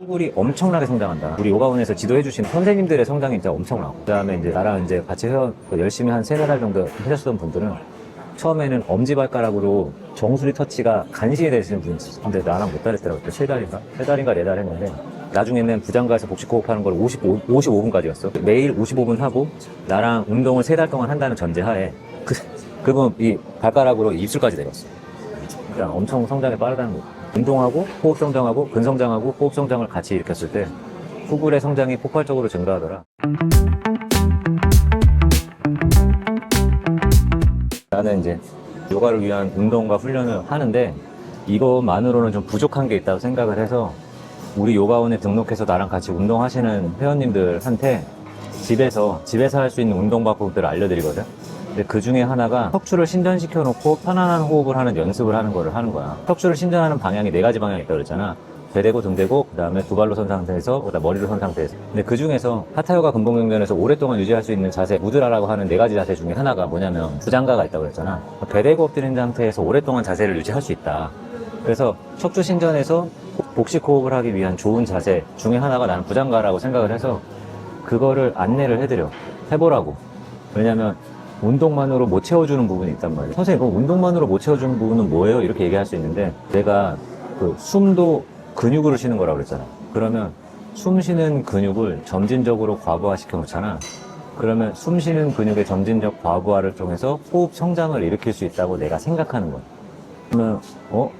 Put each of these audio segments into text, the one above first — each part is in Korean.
후굴이 엄청나게 성장한다. 우리 요가원에서 지도해주신 선생님들의 성장이 진짜 엄청나고. 그 다음에 이제 나랑 이제 같이 회원, 그 열심히 한 세네 달 정도 하셨던 분들은 처음에는 엄지발가락으로 정수리 터치가 간신히 되시는 분이. 근데 나랑 했더라고. 그때 세 달인가? 세 달인가 네 달 했는데 나중에는 부장가에서 복식 호흡하는 걸 55, 55분까지였어. 매일 55분 하고 나랑 운동을 세 달 동안 한다는 전제하에 그, 그분 이 발가락으로 입술까지 내렸어. 그러니까 엄청 성장이 빠르다는 거죠. 운동하고 호흡 성장하고 근 성장하고 호흡 성장을 같이 일으켰을 때 후굴의 성장이 폭발적으로 증가하더라. 나는 이제 요가를 위한 운동과 훈련을 하는데 이것만으로는 좀 부족한 게 있다고 생각을 해서 우리 요가원에 등록해서 나랑 같이 운동하시는 회원님들한테 집에서 집에서 할 수 있는 운동 방법들을 알려드리거든. 근데 그 중에 하나가 척추를 신전시켜 놓고 편안한 호흡을 하는 연습을 하는 거를 하는 거야. 척추를 신전하는 방향이 네 가지 방향이 있다고 그랬잖아. 배 대고 등 대고 그다음에 두 발로 선 상태에서 그다음 머리로 선 상태에서. 근데 그 중에서 하타요가 근본경전에서 오랫동안 유지할 수 있는 자세 무드라라고 하는 네 가지 자세 중에 하나가 뭐냐면 부장가가 있다고 그랬잖아. 배 대고 엎드린 상태에서 오랫동안 자세를 유지할 수 있다. 그래서 척추 신전에서 복식 호흡을 하기 위한 좋은 자세 중에 하나가 나는 부장가라고 생각을 해서 그거를 안내를 해드려. 해보라고. 왜냐면 운동만으로 못 채워주는 부분이 있단 말이에요. 선생님, 그럼 운동만으로 못 채워주는 부분은 뭐예요? 이렇게 얘기할 수 있는데 내가 그 숨도 근육으로 쉬는 거라고 그랬잖아. 그러면 숨 쉬는 근육을 점진적으로 과부하 시켜 놓잖아. 그러면 숨 쉬는 근육의 점진적 과부하를 통해서 호흡 성장을 일으킬 수 있다고 내가 생각하는 거야. 그러면 어?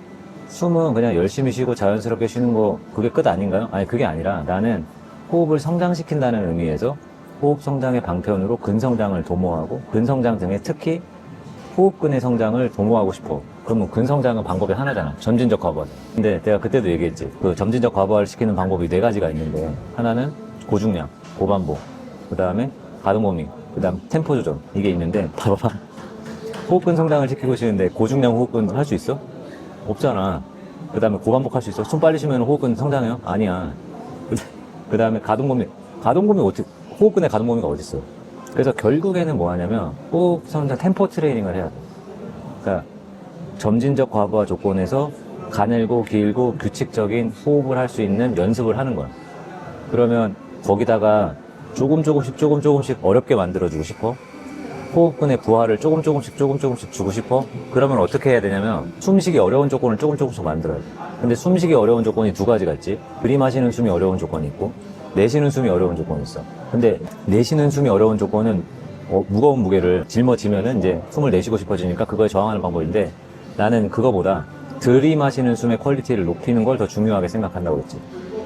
숨은 그냥 열심히 쉬고 자연스럽게 쉬는 거 그게 끝 아닌가요? 아니 그게 아니라 나는 호흡을 성장시킨다는 의미에서 호흡 성장의 방편으로 근성장을 도모하고 근성장 등에 특히 호흡근의 성장을 도모하고 싶어. 그러면 근성장은 방법이 하나잖아. 점진적 과부하. 근데 내가 그때도 얘기했지. 그 점진적 과부하를 시키는 방법이 네 가지가 있는데 하나는 고중량, 고반복, 그 다음에 가동 범위, 그 다음 템포 조절 이게 있는데 봐봐. 호흡근 성장을 시키고 싶은데 고중량 호흡근 할 수 있어? 없잖아. 그 다음에 고반복 할 수 있어? 숨 빨리 쉬면 호흡근 성장해요? 아니야. 그 다음에 가동 범위. 가동 범위 어떻게, 호흡근의 가동범위가 어딨어? 그래서 결국에는 뭐 하냐면 호흡 성장 템포 트레이닝을 해야 돼. 그러니까 점진적 과부하 조건에서 가늘고 길고 규칙적인 호흡을 할 수 있는 연습을 하는 거야. 그러면 거기다가 조금 조금씩 조금 조금씩 어렵게 만들어주고 싶어? 호흡근의 부하를 조금 조금씩 조금 조금씩 주고 싶어? 그러면 어떻게 해야 되냐면 숨쉬기 어려운 조건을 조금 조금씩 만들어야 돼. 근데 숨쉬기 어려운 조건이 두 가지가 있지. 들이마시는 숨이 어려운 조건이 있고 내쉬는 숨이 어려운 조건이 있어. 근데 내쉬는 숨이 어려운 조건은 어, 무거운 무게를 짊어지면은 이제 숨을 내쉬고 싶어지니까 그거에 저항하는 방법인데 나는 그거보다 들이마시는 숨의 퀄리티를 높이는 걸 더 중요하게 생각한다고 했지.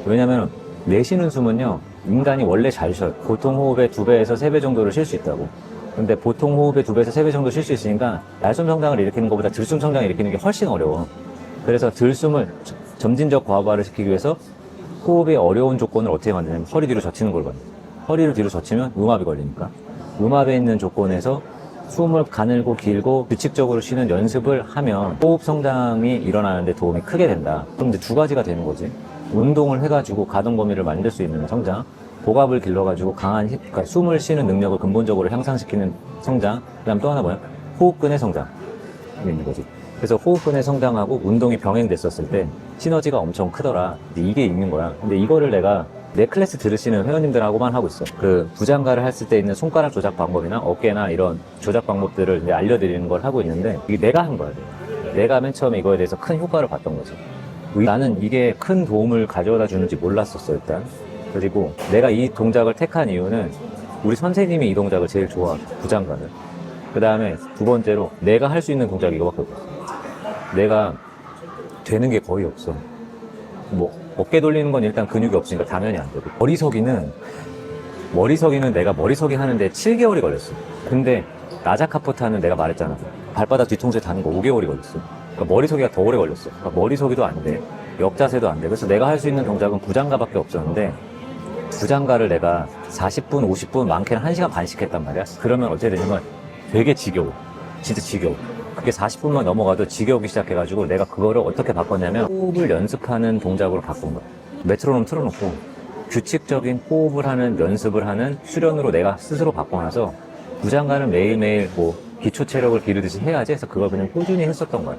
왜냐면 내쉬는 숨은요, 인간이 원래 잘 쉬어요. 보통 호흡의 두 배에서 세 배 정도를 쉴 수 있다고. 근데 보통 호흡의 두 배에서 세 배 정도 쉴 수 있으니까 날숨 성장을 일으키는 것보다 들숨 성장을 일으키는 게 훨씬 어려워. 그래서 들숨을 저- 점진적 과부하를 시키기 위해서 호흡의 어려운 조건을 어떻게 만드냐면 허리 뒤로 젖히는 걸 만들어. 허리를 뒤로 젖히면 음압이 걸리니까. 음압에 있는 조건에서 숨을 가늘고 길고 규칙적으로 쉬는 연습을 하면 호흡 성장이 일어나는데 도움이 크게 된다. 그럼 이제 두 가지가 되는 거지. 운동을 해가지고 가동 범위를 만들 수 있는 성장, 복압을 길러가지고 강한 히- 그러니까 숨을 쉬는 능력을 근본적으로 향상시키는 성장, 그다음 또 하나 뭐야? 호흡근의 성장. 이게 있는 거지. 그래서 호흡근의 성장하고 운동이 병행됐었을 때 시너지가 엄청 크더라. 근데 이게 있는 거야. 근데 이거를 내가 내 클래스 들으시는 회원님들하고만 하고 있어. 그 부장가를 했을 때 있는 손가락 조작 방법이나 어깨나 이런 조작 방법들을 이제 알려드리는 걸 하고 있는데 이게 내가 한 거야. 내가 맨 처음에 이거에 대해서 큰 효과를 봤던 거지. 나는 이게 큰 도움을 가져다 주는지 몰랐었어 일단. 그리고 내가 이 동작을 택한 이유는 우리 선생님이 이 동작을 제일 좋아해. 부장가를. 그 다음에 두 번째로 내가 할 수 있는 동작이 이거밖에 없어. 내가 되는 게 거의 없어. 뭐 어깨 돌리는 건 일단 근육이 없으니까 당연히 안 되고 머리서기는 머리서기는 내가 머리서기 하는데 7개월이 걸렸어. 근데 나자카포타는 내가 말했잖아. 발바닥 뒤통수에 다는 거 5개월이 걸렸어. 그러니까 머리서기가 더 오래 걸렸어. 그러니까 머리서기도 안 돼. 역자세도 안 돼. 그래서 내가 할 수 있는 동작은 부장가밖에 없었는데 부장가를 내가 40분, 50분, 많게는 1시간 반씩 했단 말이야. 그러면 어떻게 되냐면 되게 지겨워. 진짜 지겨워. 그게 40분만 넘어가도 지겨우기 시작해가지고 내가 그거를 어떻게 바꿨냐면 호흡을 연습하는 동작으로 바꾼 거야. 메트로놈 틀어놓고 규칙적인 호흡을 하는 연습을 하는 수련으로 내가 스스로 바꿔놔서 부장가는 매일매일 뭐 기초 체력을 기르듯이 해야지 해서 그걸 그냥 꾸준히 했었던 거야.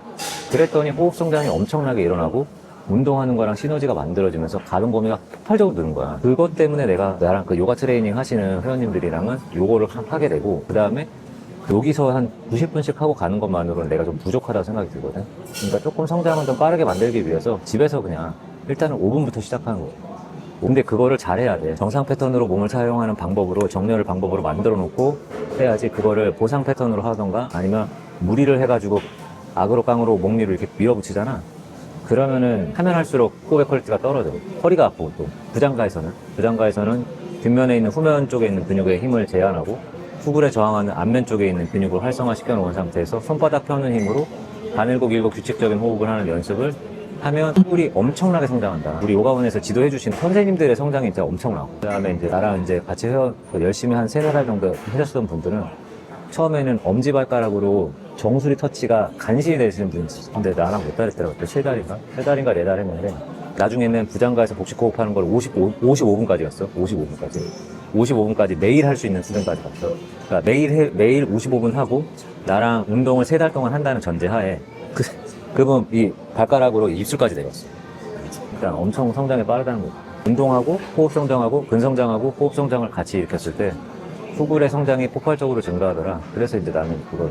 그랬더니 호흡 성장이 엄청나게 일어나고 운동하는 거랑 시너지가 만들어지면서 가동 범위가 폭발적으로 느는 거야. 그것 때문에 내가 나랑 그 요가 트레이닝 하시는 회원님들이랑은 요거를 하- 하게 되고, 그 다음에 여기서 한 90분씩 하고 가는 것만으로는 내가 좀 부족하다고 생각이 들거든. 그러니까 조금 성장을 좀 빠르게 만들기 위해서 집에서 그냥 일단은 5분부터 시작하는 거야. 근데 그거를 잘해야 돼. 정상 패턴으로 몸을 사용하는 방법으로 정렬을 방법으로 만들어 놓고 해야지 그거를 보상 패턴으로 하던가 아니면 무리를 해가지고 악으로 깡으로 목 위로 이렇게 밀어붙이잖아. 그러면은 하면 할수록 호흡의 퀄리티가 떨어져. 허리가 아프고 또 부장가에서는 부장가에서는 뒷면에 있는 후면 쪽에 있는 근육의 힘을 제한하고 후굴에 저항하는 앞면 쪽에 있는 근육을 활성화시켜 놓은 상태에서 손바닥 펴는 힘으로 가늘고 길고 규칙적인 호흡을 하는 연습을 하면 후굴이 엄청나게 성장한다. 우리 요가원에서 지도해 주신 선생님들의 성장이 진짜 엄청나고 그다음에 이제 나랑 이제 같이 회원 그 열심히 한 세네 달 정도 하셨던 분들은 처음에는 엄지발가락으로 정수리 터치가 간신히 되시는 분이 있었어. 근데 나랑 했더라고. 그때 세 달인가? 세 달인가 네달 했는데, 나중에는 부장가에서 복식 호흡하는 걸 55, 55분까지 갔어. 55분까지. 55분까지 매일 할 수 있는 수준까지 갔어. 그러니까 매일 해, 매일 55분 하고, 나랑 운동을 세 달 동안 한다는 전제하에, 그, 그분 이 발가락으로 입술까지 내렸어. 그러니까 엄청 성장이 빠르다는 거죠. 운동하고, 호흡 성장하고, 근성장하고, 호흡 성장을 같이 일으켰을 때, 후굴의 성장이 폭발적으로 증가하더라. 그래서 이제 나는 그걸